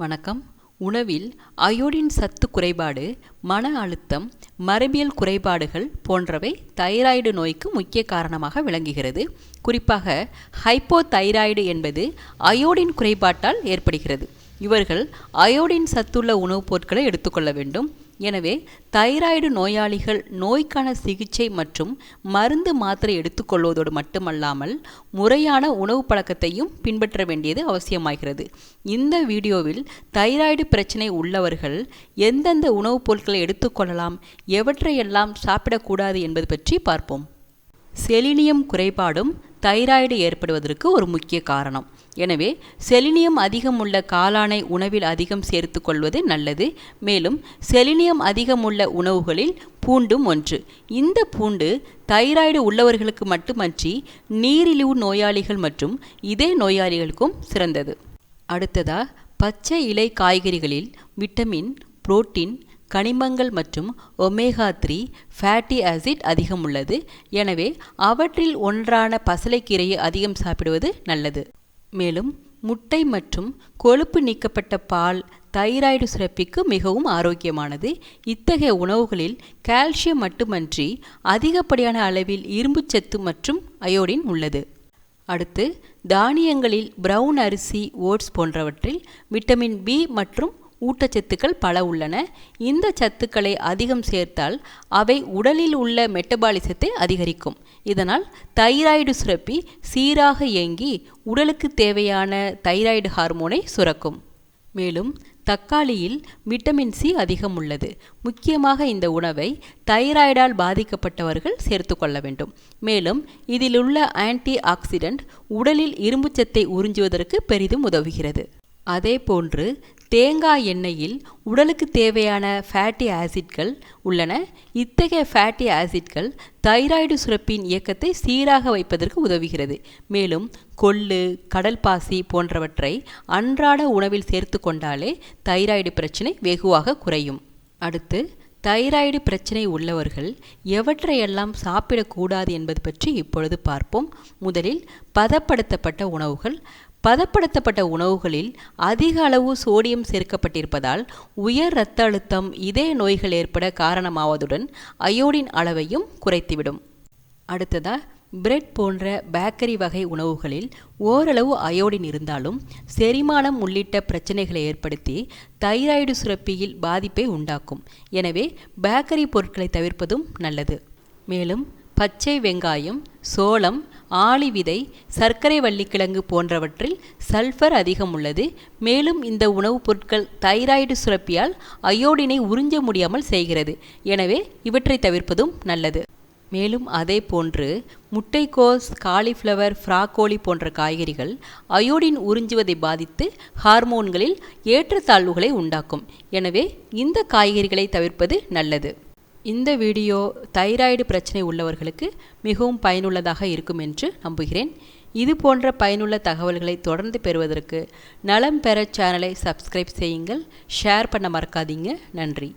வணக்கம். உணவில் அயோடின் சத்து குறைபாடு மன அழுத்தம் மரபியல் குறைபாடுகள் போன்றவை தைராய்டு நோய்க்கு முக்கிய காரணமாக விளங்குகிறது. குறிப்பாக ஹைப்போதைராய்டு என்பது அயோடின் குறைபாட்டால் ஏற்படுகிறது. இவர்கள் அயோடின் சத்துள்ள உணவுப் பொருட்களை எடுத்துக்கொள்ள வேண்டும். எனவே தைராய்டு நோயாளிகள் நோய்க்கான சிகிச்சை மற்றும் மருந்து மாத்திரை எடுத்துக்கொள்வதோடு மட்டுமல்லாமல் முறையான உணவு பழக்கத்தையும் பின்பற்ற வேண்டியது அவசியமாகிறது. இந்த வீடியோவில் தைராய்டு பிரச்சனை உள்ளவர்கள் எந்தெந்த உணவுப் பொருட்களை எடுத்துக்கொள்ளலாம் எவற்றையெல்லாம் சாப்பிடக்கூடாது என்பது பற்றி பார்ப்போம். செலினியம் குறைபாடும் தைராய்டு ஏற்படுவதற்கு ஒரு முக்கிய காரணம். எனவே செலினியம் அதிகம் உள்ள காளானை உணவில் அதிகம் சேர்த்து கொள்வது நல்லது. மேலும் செலினியம் அதிகம் உள்ள உணவுகளில் பூண்டும் ஒன்று. இந்த பூண்டு தைராய்டு உள்ளவர்களுக்கு மட்டுமன்றி நீரிழிவு நோயாளிகள் மற்றும் இதே நோயாளிகளுக்கும் சிறந்தது. அடுத்ததாக பச்சை இலை காய்கறிகளில் விட்டமின் புரோட்டீன் கனிமங்கள் மற்றும் ஒமேகா த்ரீ ஃபேட்டி ஆசிட் அதிகம் உள்ளது எனவே அவற்றில் ஒன்றான பசலைக்கீரையை அதிகம் சாப்பிடுவது நல்லது. மேலும் முட்டை மற்றும் கொழுப்பு நீக்கப்பட்ட பால் தைராய்டு சுரப்பிக்கு மிகவும் ஆரோக்கியமானது. இத்தகைய உணவுகளில் கால்சியம் மட்டுமன்றி அதிகப்படியான அளவில் இரும்புச்சத்து மற்றும் அயோடின் உள்ளது. அடுத்து தானியங்களில் பிரவுன் அரிசி ஓட்ஸ் போன்றவற்றில் விட்டமின் பி மற்றும் ஊட்டச்சத்துக்கள் பல உள்ளன. இந்த சத்துக்களை அதிகம் சேர்த்தால் அவை உடலில் உள்ள மெட்டபாலிசத்தை அதிகரிக்கும். இதனால் தைராய்டு சுரப்பி சீராக இயங்கி உடலுக்கு தேவையான தைராய்டு ஹார்மோனை சுரக்கும். மேலும் தக்காளியில் விட்டமின் சி அதிகம் உள்ளது. முக்கியமாக இந்த உணவை தைராய்டால் பாதிக்கப்பட்டவர்கள் சேர்த்து கொள்ள வேண்டும். மேலும் இதில் உள்ள ஆன்டி ஆக்சிடென்ட் உடலில் இரும்புச்சத்தை உறிஞ்சுவதற்கு பெரிதும் உதவுகிறது. அதே போன்று தேங்காய் எண்ணெயில் உடலுக்கு தேவையான ஃபேட்டி ஆசிட்கள் உள்ளன. இத்தகைய ஃபேட்டி ஆசிட்கள் தைராய்டு சுரப்பின் இயக்கத்தை சீராக வைப்பதற்கு உதவுகிறது. மேலும் கொள்ளு கடல் பாசி போன்றவற்றை அன்றாட உணவில் சேர்த்து கொண்டாலே தைராய்டு பிரச்சனை வெகுவாக குறையும். அடுத்து தைராய்டு பிரச்சனை உள்ளவர்கள் எவற்றையெல்லாம் சாப்பிடக்கூடாது என்பது பற்றி இப்பொழுது பார்ப்போம். முதலில் பதப்படுத்தப்பட்ட உணவுகள் பதப்படுத்தப்பட்ட உணவுகளில் அதிக அளவு சோடியம் சேர்க்கப்பட்டிருப்பதால் உயர் இரத்த அழுத்தம் இதய நோய்கள் ஏற்பட காரணமாவதுடன் அயோடின் அளவையும் குறைத்துவிடும். அடுத்ததா பிரெட் போன்ற பேக்கரி வகை உணவுகளில் ஓரளவு அயோடின் இருந்தாலும் செரிமானம் உள்ளிட்ட பிரச்சனைகளை ஏற்படுத்தி தைராய்டு சுரப்பியில் பாதிப்பை உண்டாக்கும். எனவே பேக்கரி பொருட்களை தவிர்ப்பதும் நல்லது. மேலும் பச்சை வெங்காயம் சோளம் ஆளிவிதை சர்க்கரை வள்ளிக்கிழங்கு போன்றவற்றில் சல்ஃபர் அதிகம் உள்ளது. மேலும் இந்த உணவுப் பொருட்கள் தைராய்டு சுரப்பியால் அயோடினை உறிஞ்ச முடியாமல் செய்கிறது. எனவே இவற்றை தவிர்ப்பதும் நல்லது. மேலும் அதே போன்று முட்டைக்கோஸ் காலிஃப்ளவர் ஃப்ராக்கோலி போன்ற காய்கறிகள் அயோடின் உறிஞ்சுவதை பாதித்து ஹார்மோன்களில் ஏற்றத்தாழ்வுகளை உண்டாக்கும். எனவே இந்த காய்கறிகளை தவிர்ப்பது நல்லது. இந்த வீடியோ தைராய்டு பிரச்சனை உள்ளவர்களுக்கு மிகவும் பயனுள்ளதாக இருக்கும் என்று நம்புகிறேன். இது போன்ற பயனுள்ள தகவல்களை தொடர்ந்து பெறுவதற்கு நலம் பெற சேனலை சப்ஸ்கிரைப் செய்யுங்கள். ஷேர் பண்ண மறக்காதீங்க. நன்றி.